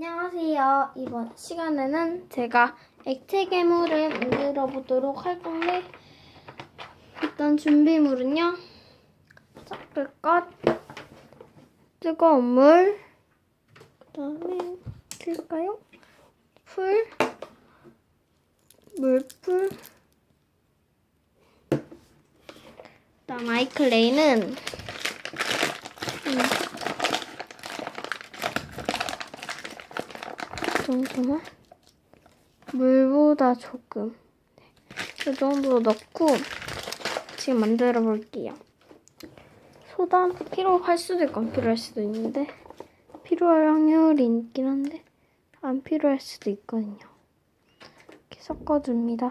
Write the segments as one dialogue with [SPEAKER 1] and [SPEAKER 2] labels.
[SPEAKER 1] 안녕하세요. 이번 시간에는 제가 액체 괴물을 만들어 보도록 할 건데 일단 준비물은요. 섞을 것, 뜨거운 물, 그 다음에 될까요? 풀, 물풀. 그다음 아이클레이는 음, 정도만 물보다 조금 네, 이 정도 넣고 지금 만들어 볼게요. 소다 필요할 수도 있고 안 필요할 수도 있는데 필요할 확률이 있긴 한데 안 필요할 수도 있거든요. 이렇게 섞어줍니다.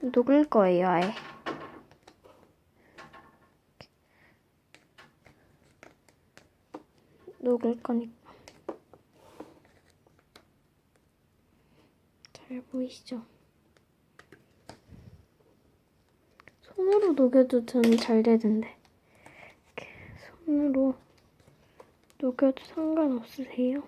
[SPEAKER 1] 녹을 거예요, 아예. 녹을 거니까. 잘 보이시죠? 손으로 녹여도 저는 잘 되던데. 이렇게 손으로 녹여도 상관없으세요?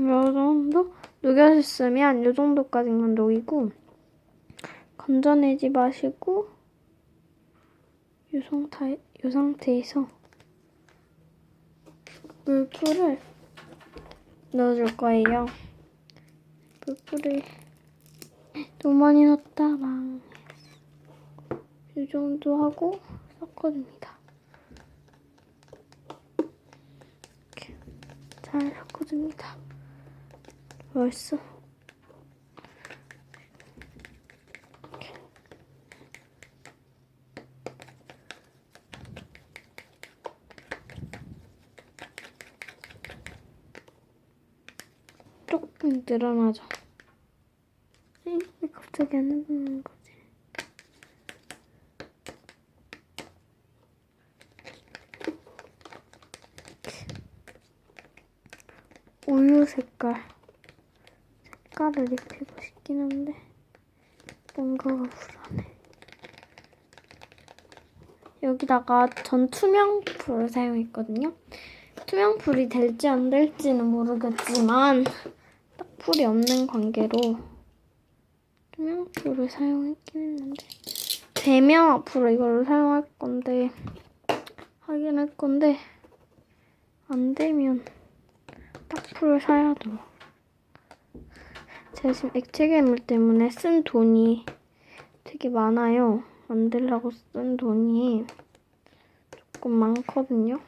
[SPEAKER 1] 이 정도 녹여졌으면 이 정도까지만 녹이고 건져내지 마시고 이 상태 이 상태에서 물풀을 넣어줄 거예요. 물풀을 너무 많이 넣었다 망. 이 정도 하고 섞어줍니다. 이렇게 잘 섞어줍니다. 벌써 조금 늘어나죠. 갑자기 안 늘어나는 거지? 우유 색깔. 색깔을 입히고 싶긴 한데 뭔가가 불안해. 여기다가 전 투명 풀을 사용했거든요. 투명 풀이 될지 안 될지는 모르겠지만 딱 풀이 없는 관계로 투명 풀을 사용했긴 했는데 되면 앞으로 이걸로 사용할 건데 하긴 할 건데 안 되면 딱 풀을 사야 돼. 지금 액체 괴물 때문에 쓴 돈이 되게 많아요. 만들려고 쓴 돈이 조금 많거든요.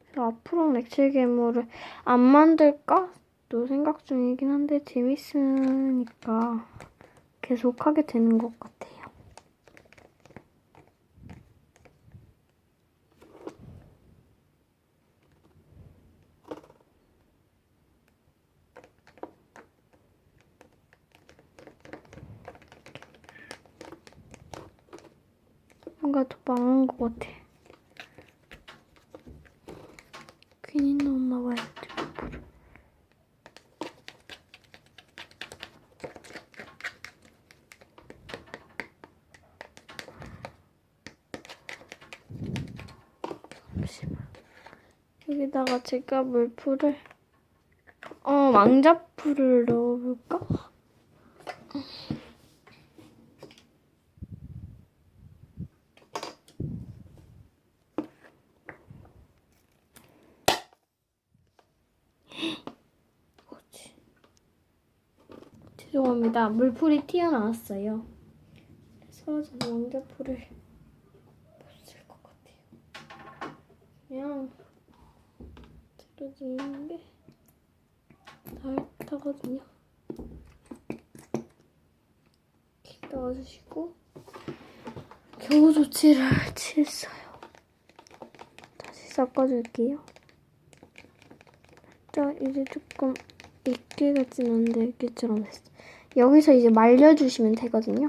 [SPEAKER 1] 그래서 앞으로는 액체 괴물을 안 만들까? 또 생각 중이긴 한데 재밌으니까 계속 하게 되는 것 같아요. 뭔가 더 망한 것 같아. 괜히 넣었나 봐요. 트러플을. 잠시만. 여기다가 제가 물풀을 어 왕자풀을 넣어볼까? 뭐지? 죄송합니다. 물풀이 튀어나왔어요. 그래서 저는 왕자풀을 못 쓸 것 같아요. 그냥 들어주는 게것 같거든요. 넣어주시고 겨우 조치를 취했어요. 다시 섞어줄게요. 자, 이제 조금 익게 같진 않은데 익게처럼 됐어. 여기서 이제 말려주시면 되거든요.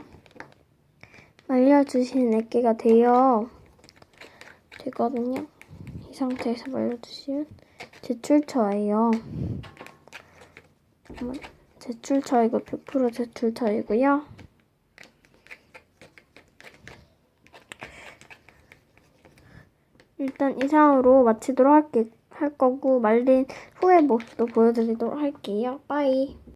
[SPEAKER 1] 말려주시는 액계가 되어 되거든요. 이 상태에서 말려주시면 제출처예요. 제출처 이거 100% 제출처이고요. 일단 이상으로 마치도록 할게, 할 거고 말린 후의 모습도 보여드리도록 할게요. 빠이.